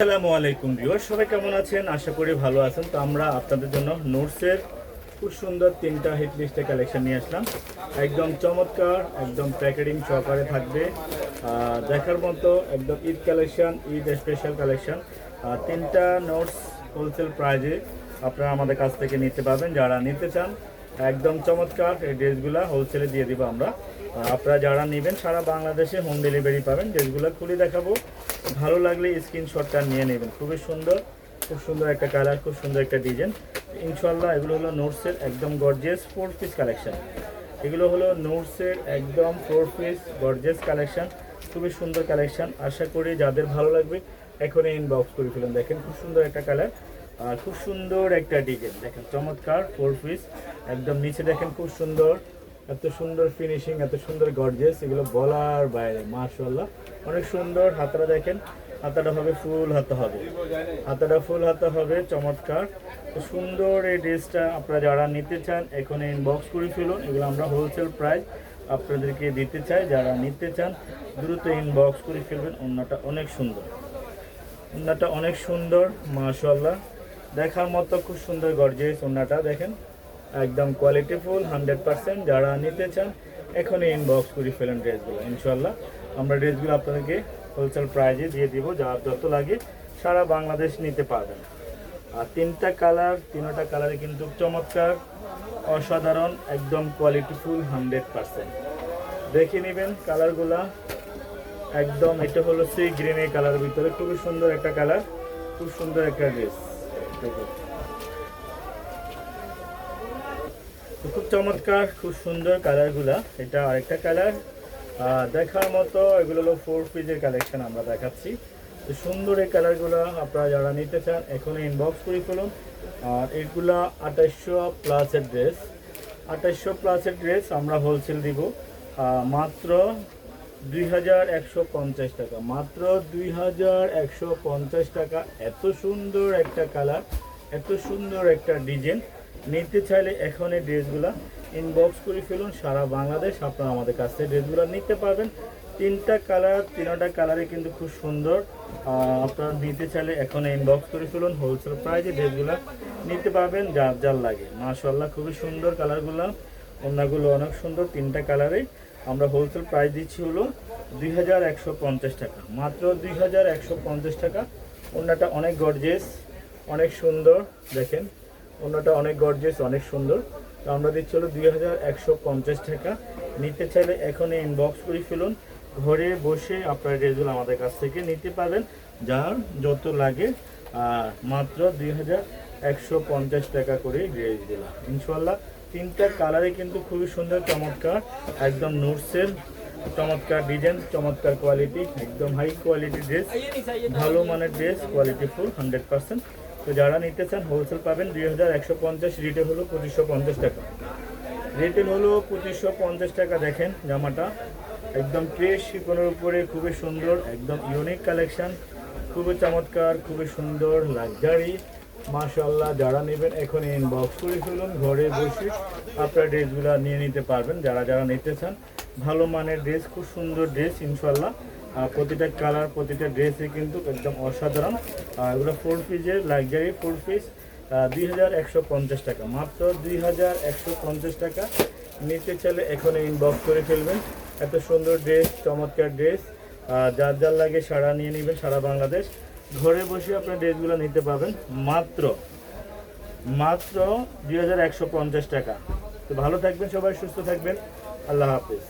আসসালামু আলাইকুম ভিউয়ার সবাই কেমন আছেন? আশা করি ভালো আছেন। তো আমরা আপনাদের জন্য নোটসের খুব সুন্দর তিনটা হিট লিস্টে কালেকশন নিয়ে আসলাম। একদম চমৎকার, একদম প্যাকেটিং সহকারে থাকবে। দেখার মতো একদম Eid collection Eid special collection তিনটা নোটস হোলসেল প্রাইজে আপনারা আমাদের কাছ থেকে নিতে পারবেন। যারা নিতে চান একদম চমৎকার এই ড্রেসগুলো হোলসেলে দিয়ে দিব আমরা। আপনারা যারা নেবেন সারা বাংলাদেশে হোম ডেলিভারি পাবেন। ড্রেসগুলো খুলে দেখাবো। ভালো লাগলে স্ক্রিনশটটা নিয়ে নেবেন। খুবই সুন্দর, খুব সুন্দর একটা কালার খুব সুন্দর একটা ডিজাইন ইনশাল্লাহ এগুলো হলো নোটসের একদম গর্জিয়াস ফোর পিস কালেকশন এগুলো হলো নোটসের একদম ফোর পিস গর্জিয়াস কালেকশন খুবই সুন্দর কালেকশন আশা করি যাদের ভালো লাগবে, এখনই ইনবক্স করে ফেলুন। দেখেন খুব সুন্দর একটা কালার খুব সুন্দর একটা ডিজাইন। দেখেন চমৎকার ফোর পিস একদম নিচে দেখেন খুব সুন্দর, এত সুন্দর ফিনিশিং এত সুন্দর গর্জেস এগুলো বলার বাইরে মাশাল্লাহ অনেক সুন্দর, হাতাটা দেখেন, হাতাটা হবে ফুল হাতা হবে। হাতাটা ফুল হাতা হবে, চমৎকার। তো সুন্দর এই ড্রেসটা আপনারা যারা নিতে চান এখন ইনবক্স করে ফেলুন। এগুলো আমরা হোলসেল প্রাইস আপনাদেরকে দিতে চাই। যারা নিতে চান, দ্রুত ইনবক্স করে ফেলবেন। অন্যটা অনেক সুন্দর। ওনাটা অনেক সুন্দর মাশাল্লাহ দেখার মতো খুব সুন্দর গর্জিয়াস ওনাটা দেখেন। একদম কোয়ালিটিফুল হান্ড্রেড পার্সেন্ট যারা নিতে চান, এখনই ইনবক্স করে ফেলেন ড্রেসগুলো ইনশাল্লাহ আমরা ড্রেসগুলো আপনাদেরকে হোলসেল প্রাইজে দিয়ে দিব, যা যত লাগে, সারা বাংলাদেশ নিতে পারবেন। আর তিনটা কালার তিনটা কালারে কিন্তু চমৎকার, অসাধারণ, একদম কোয়ালিটিফুল হান্ড্রেড পার্সেন্ট দেখে নেবেন কালারগুলা একদম, এটা হলো সেই গ্রিনের কালার ভিতরে, খুবই সুন্দর একটা কালার খুব সুন্দর একটা ড্রেস খুব চমৎকার, খুব সুন্দর কালারগুলা। এটা আরেকটা কালার। দেখার মতো এগুলো হলো ফোর পিসের কালেকশন আমরা দেখাচ্ছি। তো সুন্দর এই কালারগুলো আপনারা যারা নিতে চান, এখনই ইনবক্স করে ফেলুন। আর এগুলা আঠাশশো প্লাসের ড্রেস আঠাশশো প্লাসের ড্রেস আমরা হোলসেল দিব। মাত্র দুই হাজার একশো পঞ্চাশ টাকা। মাত্র দুই হাজার একশো পঞ্চাশ টাকা। এত সুন্দর একটা কালার, এত সুন্দর একটা ডিজাইন। নিতে চাইলে এখন এই ড্রেসগুলো ইনবক্স করে ফেলুন। সারা বাংলাদেশ আপনারা আমাদের কাছ থেকে ড্রেসগুলো নিতে পারবেন। তিনটা কালার, তিনটা কালারে কিন্তু খুব সুন্দর। আপনারা নিতে চাইলে এখন ইনবক্স করে ফেলুন। হোলসেল প্রাইজে ড্রেসগুলো নিতে পারবেন, যার যার লাগে। মাশাল্লাহ খুবই সুন্দর কালারগুলো। অন্যগুলো অনেক সুন্দর, তিনটা কালারে আমরা হোলসেল প্রাইস দিচ্ছি হলো দুই হাজার একশো পঞ্চাশ টাকা। মাত্র দুই হাজার একশো পঞ্চাশ টাকা। অন্যটা অনেক গর্জেস অনেক সুন্দর, দেখেন। অন্যটা অনেক গর্জেস অনেক সুন্দর। তো আমরা দিচ্ছি হলো দুই হাজার একশো পঞ্চাশ টাকা। নিতে চাইলে এখনই ইনবক্স করে ফেলুন। ঘরে বসে আপনার ড্রেসগুলো আমাদের কাছ থেকে নিতে পারবেন। যার যত লাগে মাত্র দুই হাজার একশো পঞ্চাশ টাকা করে রেজ ড্রেসগুলো ইনশাল্লাহ তিনটা কালারে কিন্তু খুবই সুন্দর, চমৎকার। একদম নোটসের চমৎকার ডিজাইন, চমৎকার কোয়ালিটি, একদম হাই কোয়ালিটি ড্রেস, ভালো মানের dress, quality full, hundred percent. তো যারা নিতে চান, হোলসেল পাবেন দুই হাজার একশো পঞ্চাশ রিটেল হলো পঁচিশশো পঞ্চাশ টাকা। রিটেল হলো পঁচিশশো পঞ্চাশ টাকা, দেখেন জামাটা। একদম ট্রেস শিকনের উপরে খুবই সুন্দর, একদম ইউনিক কালেকশান খুবই চমৎকার, খুবই সুন্দর লাক্সারি মাশাল্লাহ যারা নেবেন এখন ইনবক্স করে ফেলুন, ঘরে বসে আপনার ড্রেসগুলো নিয়ে নিতে পারবেন, যারা যারা নিতে চান। ভালো মানের ড্রেস, খুব সুন্দর ড্রেস ইনশাল্লাহ প্রতিটা কালার, প্রতিটা ড্রেসই কিন্তু একদম অসাধারণ। এগুলো ফোর পিসের লাক্সারি ফোর পিস দুই হাজার একশো পঞ্চাশ টাকা। মাত্র দুই হাজার একশো পঞ্চাশ টাকা। নিতে চাইলে এখন ইনবক্স করে ফেলবেন। এত সুন্দর ড্রেস, চমৎকার ড্রেস। যার যার লাগে সারা নিয়ে নেবেন সারা বাংলাদেশ। ঘরে বসে আপনার ড্রেসগুলো নিতে পাবেন মাত্র মাত্র দুই হাজার একশো পঞ্চাশ টাকা। তো ভালো থাকবেন সবাই, সুস্থ থাকবেন। আল্লাহ হাফিজ।